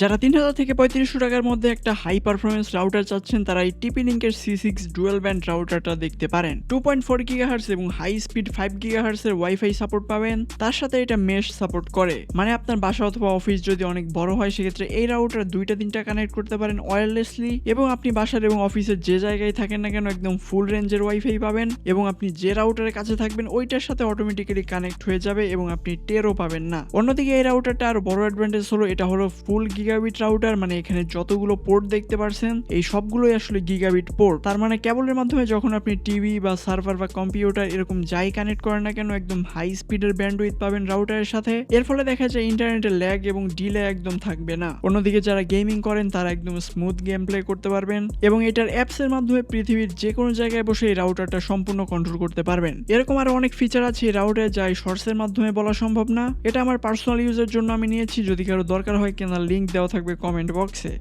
যারা তিন হাজার থেকে পঁয়ত্রিশশো টাকার মধ্যে একটা হাই পারফরমেন্স রাউটার চাচ্ছেন, তারা এই টিপি লিঙ্কের সি সিক্স ডুয়েল ব্যান্ড রাউটারটা দেখতে পারেন। টু পয়েন্ট ফোর গিগাহার্স এবং হাই স্পিড ফাইভ গিগাহার্স এর ওয়াইফাই সাপোর্ট পাবেন। তার সাথে এটা মেশ সাপোর্ট করে। মানে আপনার বাসা অথবা অফিস যদি অনেক বড় হয়, সেক্ষেত্রে এই রাউটার দুইটা তিনটা কানেক্ট করতে পারেন ওয়্যারলেসলি এবং আপনি বাসার এবং অফিসের যে জায়গায় থাকেন না কেন, একদম ফুল রেঞ্জের ওয়াইফাই পাবেন এবং আপনি যে রাউটারের কাছে থাকবেন, ওইটার সাথে অটোমেটিক্যালি কানেক্ট হয়ে যাবে এবং আপনি টেরও পাবেন না। অন্যদিকে এই রাউটারটা আরও বড় অ্যাডভান্টেজ হলো, এটা হলো ফুল গিগাবিট রাউটার মানে এখানে যতগুলো পোর্ট দেখতে পারছেন, এই সবগুলোই আসলে গিগাবিট পোর্ট তার মানে কেবলের মাধ্যমে যখন আপনি টিভি বা সার্ভার বা কম্পিউটার এরকম যাই কানেক্ট করেন না কেন, একদম হাই স্পিডের ব্যান্ডউইথ পাবেন রাউটারের সাথে। এর ফলে দেখা যায় ইন্টারনেটের ল্যাগ এবং ডিলে একদম থাকবে না। অন্যদিকে যারা গেমিং করেন, তারা একদম স্মুথ গেম প্লে করতে পারবেন এবং এটার অ্যাপস এর মাধ্যমে পৃথিবীর যে কোনো জায়গায় বসে এই রাউটারটা সম্পূর্ণ কন্ট্রোল করতে পারবেন। এরকম আরও অনেক ফিচার আছে এই রাউটারে যা এই মাধ্যমে বলা সম্ভব না। এটা আমার পার্সোনাল ইউজের জন্য আমি নিয়েছি। যদি কারও দরকার হয়, কেনার লিঙ্ক দেওয়া থাকবে কমেন্ট বক্সে